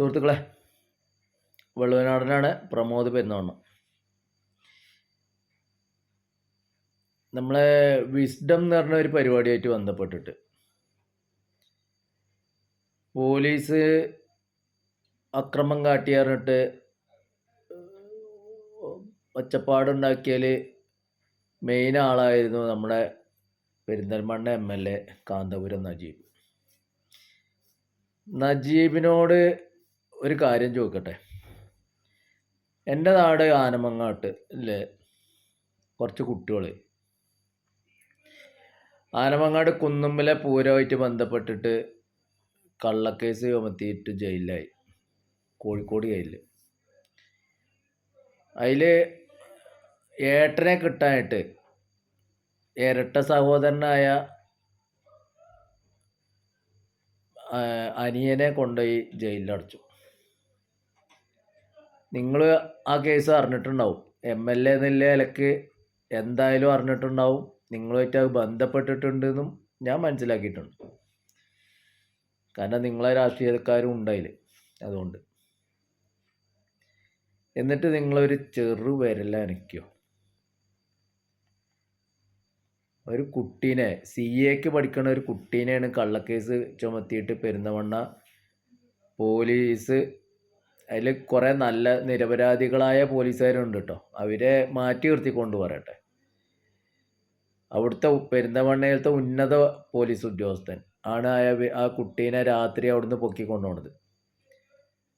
സുഹൃത്തുക്കളെ വെള്ളുവനാടനാണ് പ്രമോദ് പെരുന്നോണ്ണം നമ്മളെ വിസ്ഡം എന്ന് പറഞ്ഞ ഒരു പരിപാടിയായിട്ട് ബന്ധപ്പെട്ടിട്ട് പോലീസ് അക്രമം കാട്ടി പറഞ്ഞിട്ട് ഒച്ചപ്പാടുണ്ടാക്കിയാൽ മെയിൻ ആളായിരുന്നു നമ്മുടെ Perinthalmanna M L A Kanthapuram Najeeb. നജീബിനോട് ഒരു കാര്യം ചോദിക്കട്ടെ? എന്റെ നാട് ആനമങ്ങാട്ട് അല്ലേ കുറച്ച് കുട്ടികൾ ആനമങ്ങാട് കുന്നുമ്പിലെ പൂരമായിട്ട് ബന്ധപ്പെട്ടിട്ട് കള്ളക്കേസ് ചുമത്തിയിട്ട് ജയിലിലായി. കോഴിക്കോട് ജയിലിൽ അതിൽ ഏട്ടനെ കിട്ടാനായിട്ട് ഇരട്ട സഹോദരനായ അനിയനെ കൊണ്ടുപോയി ജയിലിലടച്ചു. നിങ്ങൾ ആ കേസ് അറിഞ്ഞിട്ടുണ്ടാവും. എം എൽ എ എന്നുള്ള എന്തായാലും അറിഞ്ഞിട്ടുണ്ടാവും. നിങ്ങളുമായിട്ട് അത് ബന്ധപ്പെട്ടിട്ടുണ്ടെന്നും ഞാൻ മനസ്സിലാക്കിയിട്ടുണ്ട്. കാരണം നിങ്ങളെ രാഷ്ട്രീയക്കാരും ഉണ്ടായില്ല അതുകൊണ്ട്. എന്നിട്ട് നിങ്ങളൊരു ചെറു വിരല ഒരു കുട്ടീനെ സി എക്ക് പഠിക്കണ ഒരു കുട്ടീനെയാണ് കള്ളക്കേസ് ചുമത്തിയിട്ട് പെരുന്നവണ്ണ പോലീസ് അതിൽ കുറേ നല്ല നിരപരാധികളായ പോലീസുകാരുണ്ട് കേട്ടോ അവരെ മാറ്റി നിർത്തിക്കൊണ്ട് പറയട്ടെ അവിടുത്തെ പെരിന്തമണ്ണയിലത്തെ ഉന്നത പോലീസ് ഉദ്യോഗസ്ഥൻ ആണ് ആ കുട്ടീനെ രാത്രി അവിടുന്ന് പൊക്കിക്കൊണ്ടുപോണത്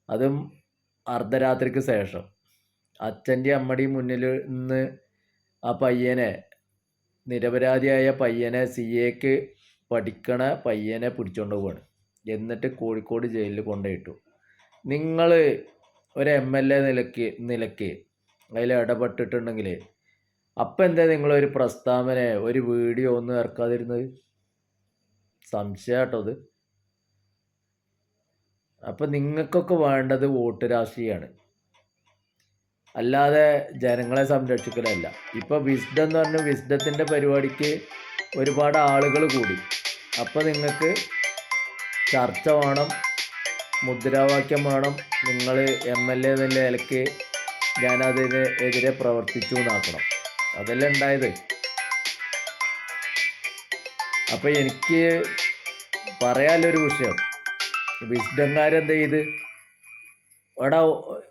അതും അർദ്ധരാത്രിക്ക് ശേഷം. അച്ഛന്റെ അമ്മടി മുന്നിൽ നിന്ന് ആ പയ്യനെ നിരപരാധിയായ പയ്യനെ സി എക്ക് പഠിക്കണ പയ്യനെ പിടിച്ചോണ്ട് പോവാണ്. എന്നിട്ട് കോഴിക്കോട് ജയിലിൽ കൊണ്ടുപോയിട്ടു. നിങ്ങൾ ഒരു എം എൽ എ നിലയ്ക്ക് നിലയ്ക്ക് അതിൽ ഇടപെട്ടിട്ടുണ്ടെങ്കിൽ അപ്പം എന്താ നിങ്ങളൊരു പ്രസ്താവന ഒരു വീഡിയോ ഒന്നും ഇറക്കാതിരുന്നത്? സംശയമാട്ടോ അത്. അപ്പം നിങ്ങൾക്കൊക്കെ വേണ്ടത് വോട്ട് രാഷ്ട്രീയമാണ് അല്ലാതെ ജനങ്ങളെ സംരക്ഷിക്കലല്ല. ഇപ്പോൾ വിസ്ഡം എന്ന് പറഞ്ഞ വിസ്ഡത്തിന്റെ പരിപാടിക്ക് ഒരുപാട് ആളുകൾ കൂടി. അപ്പോൾ നിങ്ങൾക്ക് ചർച്ച വേണം മുദ്രാവാക്യം വേണം. നിങ്ങൾ എം എൽ എ എന്നുള്ള നിലയ്ക്ക് ഞാനതിന് എതിരെ പ്രവർത്തിച്ചു എന്നാക്കണം. അതല്ല ഉണ്ടായത്? അപ്പോൾ എനിക്ക് പറയാനുള്ളൊരു വിഷയം. വിസ്ഡംകാരെന്ത് ചെയ്ത്? എടാ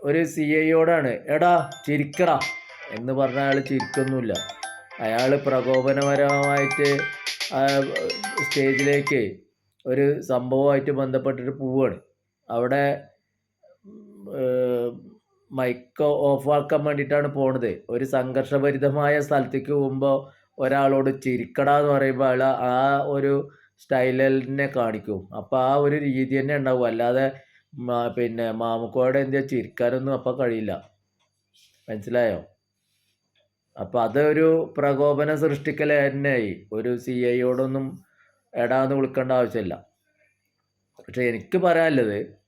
ഒരു സി ഐയോടാണ് എടാ ചിരിക്കടാ എന്ന് പറഞ്ഞ അയാൾ ചിരിക്കൊന്നുമില്ല. അയാൾ പ്രകോപനപരമായിട്ട് സ്റ്റേജിലേക്ക് ഒരു സംഭവമായിട്ട് ബന്ധപ്പെട്ടിട്ട് പോവുകയാണ് അവിടെ മൈക്ക് ഓഫാക്കാൻ വേണ്ടിയിട്ടാണ് പോണത്. ഒരു സംഘർഷഭരിതമായ സ്ഥലത്തേക്ക് പോകുമ്പോൾ ഒരാളോട് ചിരിക്കടാ എന്ന് പറയുമ്പോൾ അയാൾ ആ ഒരു സ്റ്റൈലിനെ കാണിക്കും. അപ്പോൾ ആ ഒരു രീതി തന്നെ ഉണ്ടാവും. അല്ലാതെ പിന്നെ മാമുക്കോടെ എന്താ ചിരിക്കാനൊന്നും അപ്പം കഴിയില്ല. മനസ്സിലായോ? അപ്പം അതൊരു പ്രകോപനം സൃഷ്ടിക്കൽ തന്നെയായി. ഒരു സി ഐയോടൊന്നും എടാന്ന് വിളിക്കേണ്ട ആവശ്യമില്ല. പക്ഷെ എനിക്ക് പറയാനുള്ളത്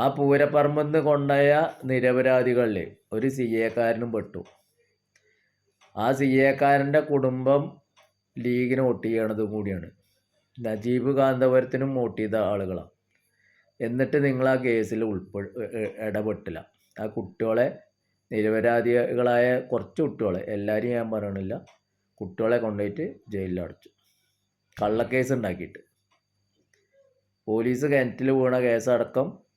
ആ പൂരപ്പറമ്പെന്ന് കൊണ്ടായ നിരപരാധികളിൽ ഒരു സി എക്കാരനും പെട്ടു. ആ സി എക്കാരന്റെ കുടുംബം ലീഗിന് വോട്ട് ചെയ്യണതും കൂടിയാണ്. നജീബ് കാന്തപുരത്തിനും വോട്ട് ചെയ്ത ആളുകളാണ് എന്നിട്ട് നിങ്ങൾ ആ കേസിൽ ഉൾപ്പെ ഇടപെട്ടില്ല. ആ കുട്ടികളെ നിരപരാധികളായ കുറച്ച് കുട്ടികളെ എല്ലാവരും ഞാൻ പറയണില്ല കുട്ടികളെ കൊണ്ടുപോയിട്ട് ജയിലിൽ അടച്ചു. കള്ളക്കേസ് ഉണ്ടാക്കിയിട്ട്. പോലീസ് കിണറ്റിൽ വീണ കേസടക്കം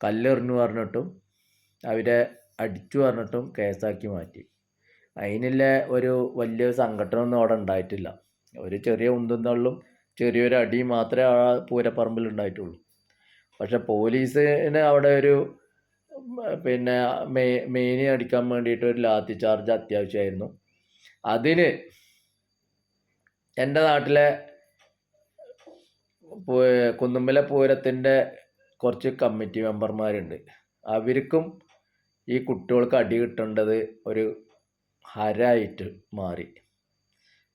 കല്ലെറിഞ്ഞു പറഞ്ഞിട്ടും അവരെ അടിച്ചു പറഞ്ഞിട്ടും കേസാക്കി മാറ്റി. അതിനുള്ള ഒരു വലിയ സംഘടനയൊന്നും അവിടെ ഉണ്ടായിട്ടില്ല. ഒരു ചെറിയ ഉന്തും ചെറിയൊരു അടി മാത്രമേ ആ പൂരപ്പറമ്പിൽ ഉണ്ടായിട്ടുള്ളൂ. പക്ഷെ പോലീസിന് അവിടെ ഒരു പിന്നെ മേ മെയിനി അടിക്കാൻ വേണ്ടിയിട്ട് ഒരു ലാത്തി ചാർജ് അത്യാവശ്യമായിരുന്നു. അതിന് എന്റെ നാട്ടിലെ കുന്നുമ്മല പൂരത്തിന്റെ കുറച്ച് കമ്മിറ്റി മെമ്പർമാരുണ്ട് അവർക്കും ഈ കുട്ടികൾക്ക് അടി കിട്ടേണ്ടത് ഒരു ഹരായിട്ട് മാറി.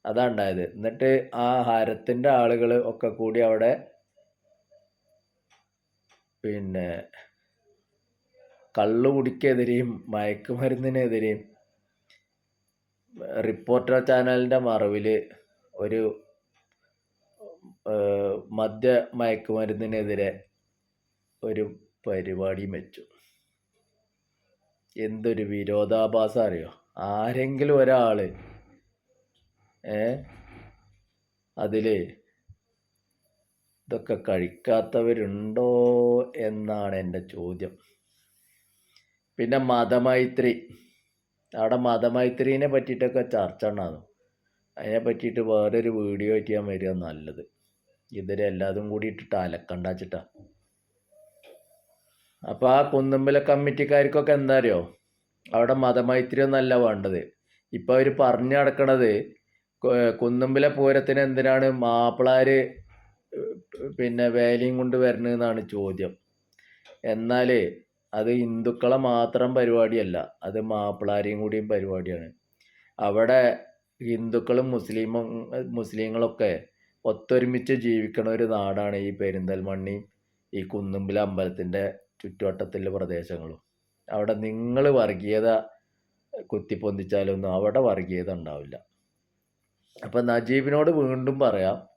അതാണ് ഉണ്ടായത്. എന്നിട്ട് ആ ഹരത്തിന്റെ ആളുകൾ ഒക്കെ കൂടി അവിടെ പിന്നെ കള്ളുകുടിക്കെതിരെയും മയക്കുമരുന്നിനെതിരെയും റിപ്പോർട്ടർ ചാനലിന്റെ മറവിൽ ഒരു മദ്യ മയക്കുമരുന്നിനെതിരെ ഒരു പരിപാടിയും വെച്ചു. എന്തൊരു വിരോധാഭാസം അറിയോ? ആരെങ്കിലും ഒരാൾ ഏ അതിൽ ഇതൊക്കെ കഴിക്കാത്തവരുണ്ടോ എന്നാണ് എന്റെ ചോദ്യം. പിന്നെ മതമൈത്രി. അവിടെ മതമൈത്രീനെ പറ്റിയിട്ടൊക്കെ ചർച്ച ഉണ്ടാകും അതിനെ പറ്റിയിട്ട് വേറൊരു വീഡിയോ ആയിട്ട് ഞാൻ വരിക നല്ലത്. ഇതിലെല്ലാതും കൂടിയിട്ടിട്ട് അലക്കണ്ടാച്ചിട്ടാണ് അപ്പോൾ ആ കുന്നുമ്പല കമ്മിറ്റിക്കാർക്കൊക്കെ എന്താ അറിയോ അവിടെ മതമൈത്രി ഒന്നല്ല വേണ്ടത്. ഇപ്പോൾ അവർ പറഞ്ഞു നടക്കണത് കുന്നുമ്പല പൂരത്തിന് എന്തിനാണ് മാപ്പിളാര് പിന്നെ വേലയും കൊണ്ട് വരണമെന്നാണ് ചോദ്യം. എന്നാൽ അത് ഹിന്ദുക്കളെ മാത്രം പരിപാടിയല്ല അത് മാപ്പിളാരെയും കൂടിയും പരിപാടിയാണ്. അവിടെ ഹിന്ദുക്കളും മുസ്ലിമും മുസ്ലിങ്ങളൊക്കെ ഒത്തൊരുമിച്ച് ജീവിക്കണ ഒരു നാടാണ് ഈ പെരിന്തൽമണ്ണി ഈ കുന്നുമ്പിലെ അമ്പലത്തിന്റെ ചുറ്റുവട്ടത്തുള്ള പ്രദേശങ്ങളും. അവിടെ നിങ്ങൾ വർഗീയത കുത്തിപ്പൊന്തിച്ചാലൊന്നും അവിടെ വർഗീയത ഉണ്ടാവില്ല. അപ്പം നജീബിനോട് വീണ്ടും പറയാം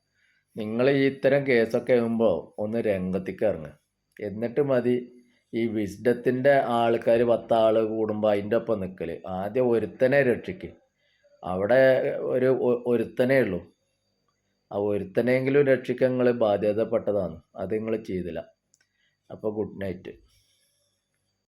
നിങ്ങൾ ഈ ഇത്തരം കേസൊക്കെ ആകുമ്പോൾ ഒന്ന് രംഗത്തേക്ക് ഇറങ്ങുക എന്നിട്ട് മതി ഈ വിസ്ഡത്തിന്റെ ആൾക്കാർ പത്താൾ കൂടുമ്പോൾ അതിന്റെ ഒപ്പം നിൽക്കൽ ആദ്യം ഒരുത്തനെ രക്ഷിക്ക്. അവിടെ ഒരു ഒരുത്തനേ ഉള്ളൂ. ആ ഒരുത്തനെങ്കിലും രക്ഷിക്കാൻ നിങ്ങൾ ബാധ്യതപ്പെട്ടതാണ്. അത് നിങ്ങൾ ചെയ്തില്ല. അപ്പോൾ ഗുഡ് നൈറ്റ്